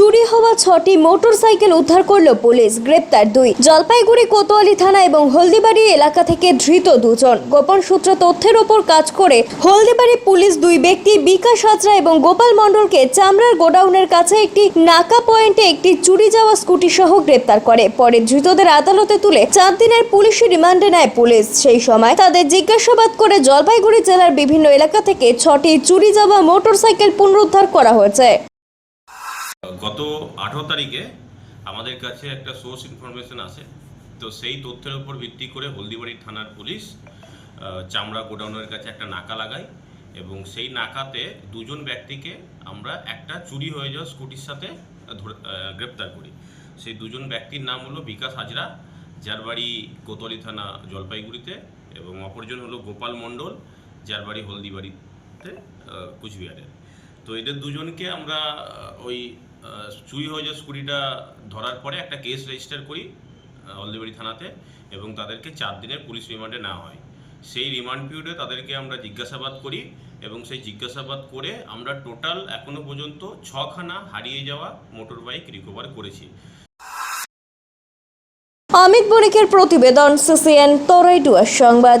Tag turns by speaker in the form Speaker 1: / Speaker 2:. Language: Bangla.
Speaker 1: চুরি হওয়া ছটি মোটরসাইকেল উদ্ধার করল পুলিশ, গ্রেপ্তার দুই। জলপাইগুড়ি কোতোয়ালি থানা এবং হলদিবাড়ি এলাকা থেকে ধৃত দুজন। গোপন সূত্র তথ্যের ওপর কাজ করে হলদিবাড়ি পুলিশ দুই ব্যক্তি বিকাশ হাজরা এবং গোপাল মণ্ডলকে চামড়ার গোডাউনের কাছে একটি নাকা পয়েন্টে একটি চুরি যাওয়া স্কুটি সহ গ্রেপ্তার করে। পরে ধৃতদের আদালতে তুলে চার দিনের পুলিশি রিমান্ডে নেয় পুলিশ। সেই সময় তাদের জিজ্ঞাসাবাদ করে জলপাইগুড়ি জেলার বিভিন্ন এলাকা থেকে ছটি চুরি যাওয়া মোটরসাইকেল পুনরুদ্ধার করা হয়েছে।
Speaker 2: গত আঠারো তারিখে আমাদের কাছে একটা সোর্স ইনফরমেশন আসে। তো সেই তথ্যের উপর ভিত্তি করে হলদিবাড়ি থানার পুলিশ চামড়া গোডাউনের কাছে একটা নাকা লাগায় এবং সেই নাকাতে দুজন ব্যক্তিকে আমরা একটা চুরি হয়ে যাওয়া স্কুটির সাথে গ্রেপ্তার করি। সেই দুজন ব্যক্তির নাম হলো বিকাশ হাজরা যার বাড়ি কোতোয়ালি থানা জলপাইগুড়িতে এবং অপরজন হলো গোপাল মণ্ডল যার বাড়ি হলদিবাড়িতে আহ, কুচবিহারে। তো এদের দুজনকে আমরা ওই চুরি হয়ে যাওয়া স্কুটিটা ধরার পরে একটা কেস রেজিস্টার করি হলদিবাড়ি থানাতে এবং তাদেরকে চার দিনের পুলিশ রিমান্ডে নেওয়া হয়। সেই রিমান্ড পিরিয়ডে তাদেরকে আমরা জিজ্ঞাসাবাদ করি এবং সেই জিজ্ঞাসাবাদ করে আমরা টোটাল এখনও পর্যন্ত ছখানা হারিয়ে যাওয়া মোটর বাইক রিকভার করেছি।
Speaker 1: অমিত বণিকের প্রতিবেদন সিসিএন তরাইডুয়ার সংবাদ।